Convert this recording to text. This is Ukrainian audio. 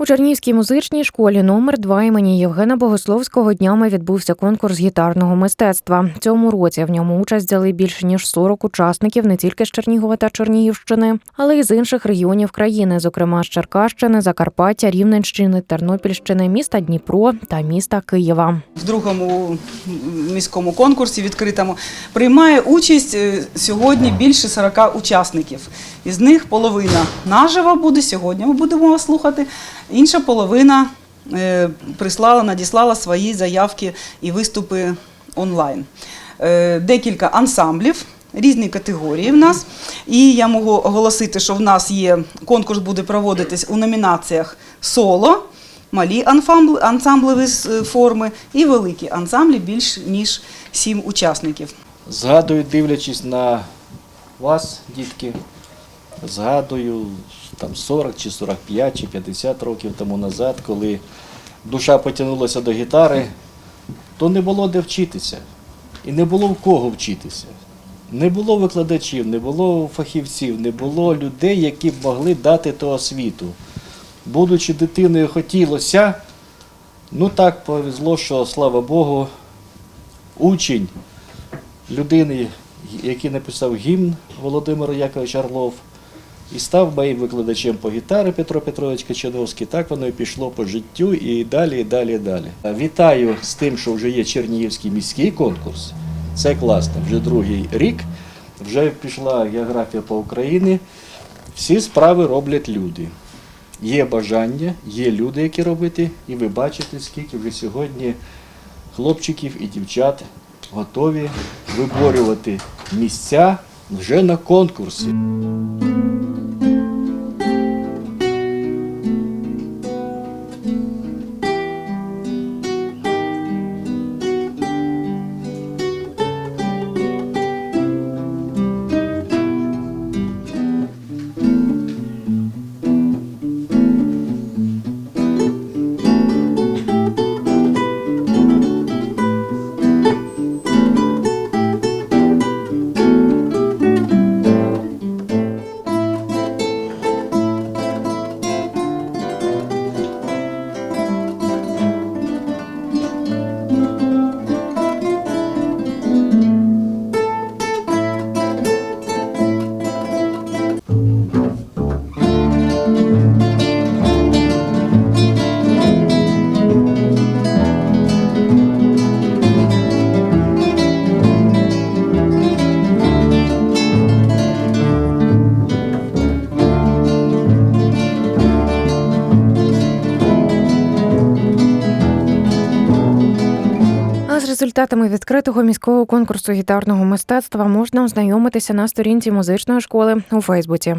У Чернігівській музичній школі номер 2 імені Євгена Богословського днями відбувся конкурс гітарного мистецтва. Цьому році в ньому участь взяли більше ніж 40 учасників не тільки з Чернігова та Чернігівщини, але й з інших регіонів країни, зокрема з Черкащини, Закарпаття, Рівненщини, Тернопільщини, міста Дніпро та міста Києва. в другому міському конкурсі відкритому приймає участь е, сьогодні більше 40 учасників. Із них половина наживо буде сьогодні. Ми будемо слухати. Інша половина е, прислала, надіслала свої заявки і виступи онлайн. Е, Декілька ансамблів. Різні категорії в нас, і я можу оголосити, що в нас є конкурс буде проводитись у номінаціях соло, малі ансамбли, ансамблеві форми і великі ансамблі більш ніж сім учасників. Згадую, дивлячись на вас, дітки, згадую там 40 чи 45 чи 50 років тому назад, коли душа потягнулася до гітари, то не було де вчитися. І не було в кого вчитися. Не було викладачів, не було фахівців, не було людей, які б могли дати ту освіту. Будучи дитиною, хотілося, ну так повезло, що слава Богу, учень людини, який написав гімн Володимир Якович Орлов, і став моїм викладачем по гітарі Петро Петрович Качановський. Так воно і пішло по життю і далі, і далі, і далі. Вітаю з тим, що вже є Чернігівський міський конкурс. Це класно. Вже другий рік. Вже пішла географія по Україні. Всі справи роблять люди. Є бажання, є люди, які робити, і ви бачите, скільки вже сьогодні хлопчиків і дівчат готові виборювати місця вже на конкурсі. Результатами відкритого міського конкурсу гітарного мистецтва можна ознайомитися на сторінці музичної школи у Фейсбуці.